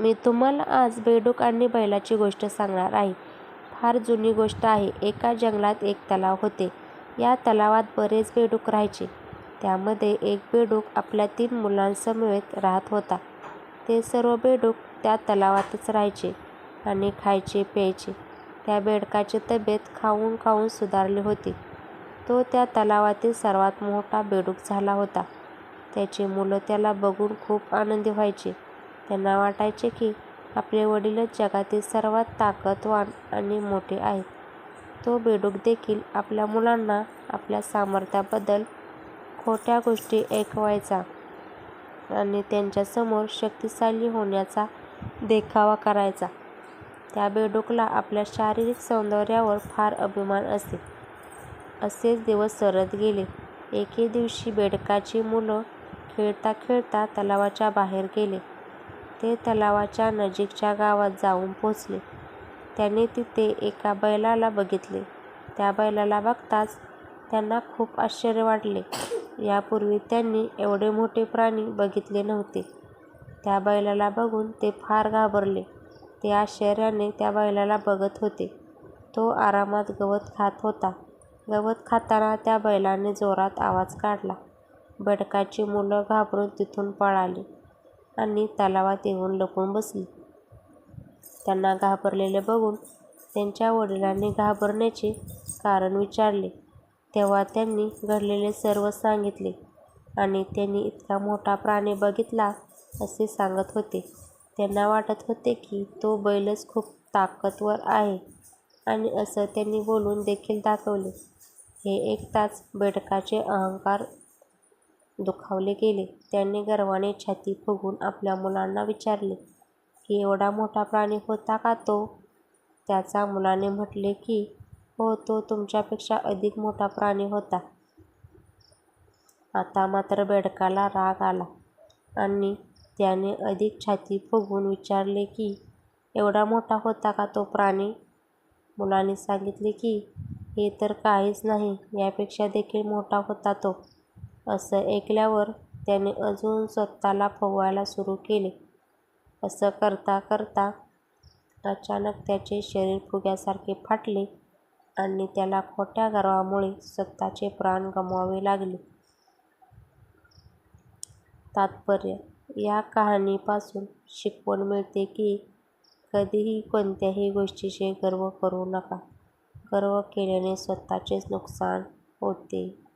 मी तुम्हाला आज बेडूक आणि बैलाची गोष्ट सांगणार आहे. फार जुनी गोष्ट आहे. एका जंगलात एक तलाव होते. या तलावात बरेच बेडूक राहायचे. त्यामध्ये एक बेडूक आपल्या तीन मुलांसमवेत राहत होता. ते सर्व बेडूक त्या तलावातच राहायचे आणि खायचे प्यायचे. त्या बेडकाची तब्येत खाऊन खाऊन सुधारली होती. तो त्या तलावातील सर्वात मोठा बेडूक झाला होता. त्याची मुलं त्याला बघून खूप आनंदी व्हायचे त्यांना वाटायचे की आपले वडीलच जगातील सर्वात ताकदवान आणि मोठे आहेत. तो बेडूक देखील आपल्या मुलांना आपल्या सामर्थ्याबद्दल खोट्या गोष्टी ऐकवायचा आणि त्यांच्यासमोर शक्तिशाली होण्याचा देखावा करायचा. त्या बेडूकला आपल्या शारीरिक सौंदर्यावर फार अभिमान असे. असेच दिवस सरत गेले. एके दिवशी बेडकाची मुलं खेळता खेळता तलावाच्या बाहेर गेले. ते तलावाच्या नजीकच्या गावात जाऊन पोचले त्याने तिथे एका बैलाला बघितले. त्या बैलाला बघताच त्यांना खूप आश्चर्य वाटले. यापूर्वी त्यांनी एवढे मोठे प्राणी बघितले नव्हते. त्या बैलाला बघून ते फार घाबरले. ते आश्चर्याने त्या बैलाला बघत होते. तो आरामात गवत खात होता. गवत खाताना त्या बैलाने जोरात आवाज काढला. बेडकाची मुलं घाबरून तिथून पळाली आणि तलावात येऊन लपून बसली. त्यांना घाबरलेले बघून त्यांच्या वडिलांनी घाबरण्याचे कारण विचारले. तेव्हा त्यांनी घडलेले सर्व सांगितले आणि त्यांनी इतका मोठा प्राणी बघितला असे सांगत होते. त्यांना वाटत होते की तो बैलच खूप ताकदवर आहे आणि असं त्यांनी बोलून देखील दाखवले. हे ऐकताच बेडकाचे अहंकार दुखावले गेले. त्याने गर्वाने छाती फुगवून आपल्या मुलांना विचारले की एवढा मोठा प्राणी होता का तो? त्याच्या मुलाने म्हटले की हो तो तुमच्यापेक्षा अधिक मोठा प्राणी होता. आता मात्र बेडकाला राग आला आणि त्याने अधिक छाती फुगवून विचारले की एवढा मोठा होता का तो प्राणी? मुलांनी सांगितले की हे तर काहीच नाही यापेक्षा देखील मोठा होता तो. असं ऐकल्यावर त्याने अजून स्वतःला फुगवायला सुरू केले. असं करता करता अचानक त्याचे शरीर फुग्यासारखे फाटले आणि त्याला खोट्या गर्वामुळे स्वतःचे प्राण गमवावे लागले. तात्पर्य या कहाणीपासून शिकवण मिळते की कधीही कोणत्याही गोष्टीचे गर्व करू नका. गर्व केल्याने स्वतःचेच नुकसान होते.